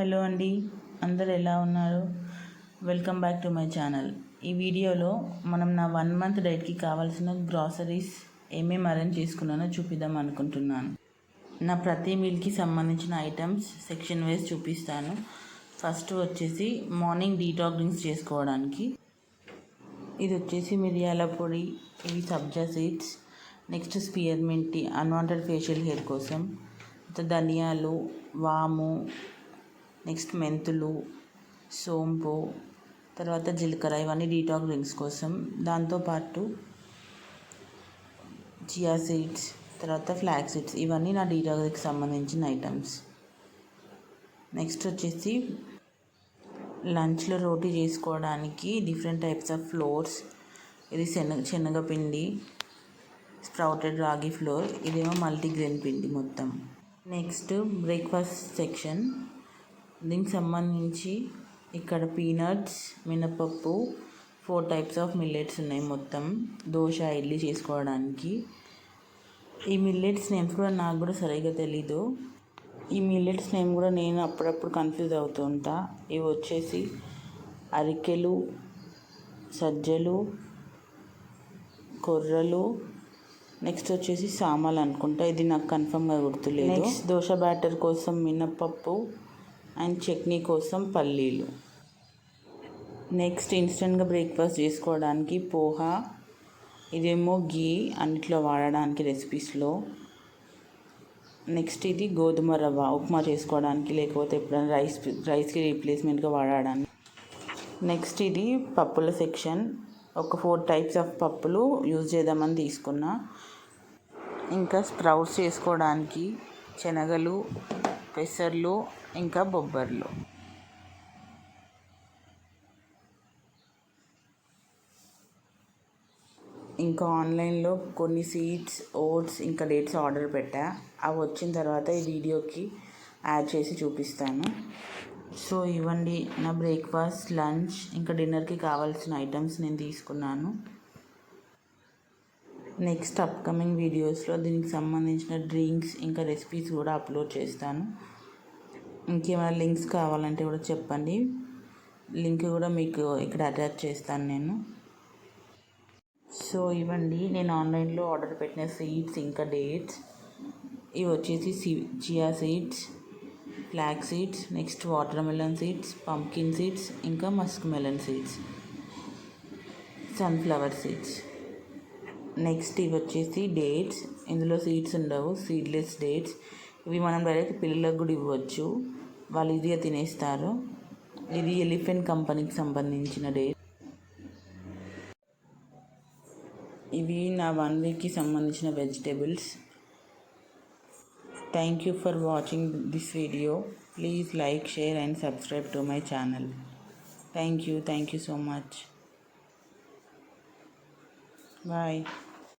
Hello అండి. అందరు ఎలా ఉన్నారు? Welcome back to my channel ఈ వీడియోలో మనం నా వన్ మంత్ డైట్కి కావాల్సిన గ్రాసరీస్ ఏమేమి అరేంజ్ చేసుకున్నానో చూపిద్దాం అనుకుంటున్నాను. నా ప్రతి మీల్కి సంబంధించిన ఐటమ్స్ సెక్షన్ వైజ్ చూపిస్తాను. ఫస్ట్ వచ్చేసి మార్నింగ్ డీటాక్ డ్రింక్స్ చేసుకోవడానికి. ఇది వచ్చేసి మిరియాల పొడి ఇవి సబ్జా seeds next spearmint tea unwanted facial hair కోసం ధనియాలు వాము నెక్స్ట్ మెంతులు సోంపు తర్వాత జీలకర్ర ఇవన్నీ డీటాక్ డ్రింక్స్ కోసం. దాంతోపాటు చియా సీడ్స్ తర్వాత ఫ్లాక్ సీడ్స్ ఇవన్నీ నా డీటాక్స్కి సంబంధించిన ఐటమ్స్ నెక్స్ట్ వచ్చేసి లంచ్లో రోటీ చేసుకోవడానికి డిఫరెంట్ టైప్స్ ఆఫ్ ఫ్లోర్స్ ఇది శనగ శనగపిండి స్ప్రౌటెడ్ రాగి ఫ్లోర్ ఇదేమో మల్టీగ్రెయిన్ పిండి మొత్తం. నెక్స్ట్ బ్రేక్ఫాస్ట్ సెక్షన్ దీనికి సంబంధించి ఇక్కడ పీనట్స్ మినపప్పు ఫోర్ టైప్స్ ఆఫ్ మిల్లెట్స్ ఉన్నాయి మొత్తం. దోశ ఇడ్లీ చేసుకోవడానికి. ఈ మిల్లెట్స్ నేమ్స్ కూడా నాకు కూడా సరిగ్గా తెలీదు. ఈ మిల్లెట్స్ నేమ్ కూడా నేను అప్పుడప్పుడు కన్ఫ్యూజ్ అవుతూ ఉంటా. ఇవి వచ్చేసి అరికెలు సజ్జలు కొర్రలు నెక్స్ట్ వచ్చేసి సామాలు అనుకుంటా. ఇది నాకు కన్ఫర్మ్గా గుర్తులేదు. నెక్స్ట్ దోశ బ్యాటర్ కోసం మినపప్పు అండ్ చట్నీ కోసం పల్లీలు. నెక్స్ట్ ఇన్స్టెంట్గా బ్రేక్ఫాస్ట్ చేసుకోవడానికి పోహా ఇదేమో గీ అన్నిట్లో వాడడానికి రెసిపీస్లో. నెక్స్ట్ ఇది గోధుమ రవ్వ ఉప్మా చేసుకోవడానికి లేకపోతే ఎప్పుడైనా రైస్ రైస్కి రీప్లేస్మెంట్గా వాడడానికి. నెక్స్ట్ ఇది పప్పుల సెక్షన్. ఒక ఫోర్ టైప్స్ ఆఫ్ పప్పులు యూజ్ చేద్దామని తీసుకున్నా. ఇంకా స్ప్రౌట్స్ చేసుకోవడానికి శనగలు పెసర్లు ఇంకా బొబ్బర్లు. ఇంకా ఆన్లైన్లో కొన్ని సీడ్స్ ఓట్స్ ఇంకా డేట్స్ ఆర్డర్ పెట్టా. అవి వచ్చిన తర్వాత ఈ వీడియోకి యాడ్ చేసి చూపిస్తాను. సో ఇవ్వండి. నా బ్రేక్ఫాస్ట్ లంచ్ ఇంకా డిన్నర్కి కావాల్సిన ఐటమ్స్ నేను తీసుకున్నాను. నెక్స్ట్ అప్కమింగ్ వీడియోస్లో దీనికి సంబంధించిన డ్రింక్స్ ఇంకా రెసిపీస్ కూడా అప్లోడ్ చేస్తాను. ఇంకేమైనా లింక్స్ కావాలంటే కూడా చెప్పండి. లింక్ కూడా మీకు ఇక్కడ అటాచ్ చేస్తాను నేను. సో ఇవ్వండి. నేను ఆన్లైన్లో ఆర్డర్ పెట్టిన సీడ్స్ ఇంకా డేట్స్. ఇవి వచ్చేసి C chia seeds flax seeds next watermelon seeds pumpkin seeds ఇంకా muskmelon seeds sunflower seeds. Next ఇవి వచ్చేసి డేట్స్. ఇందులో సీడ్స్ ఉండవు సీడ్లెస్ డేట్స్. ఇవి మనం డైరెక్ట్ పిల్లలకు కూడా ఇవ్వచ్చు. వాళ్ళు ఈజీగా తినేస్తారు. ఇది ఎలిఫెంట్ కంపెనీకి సంబంధించిన డేట్. ఇవి నా వన్ వీక్కి సంబంధించిన vegetables. Thank you for watching this video. Please like share and subscribe to my channel. Thank you thank you so much. 拜。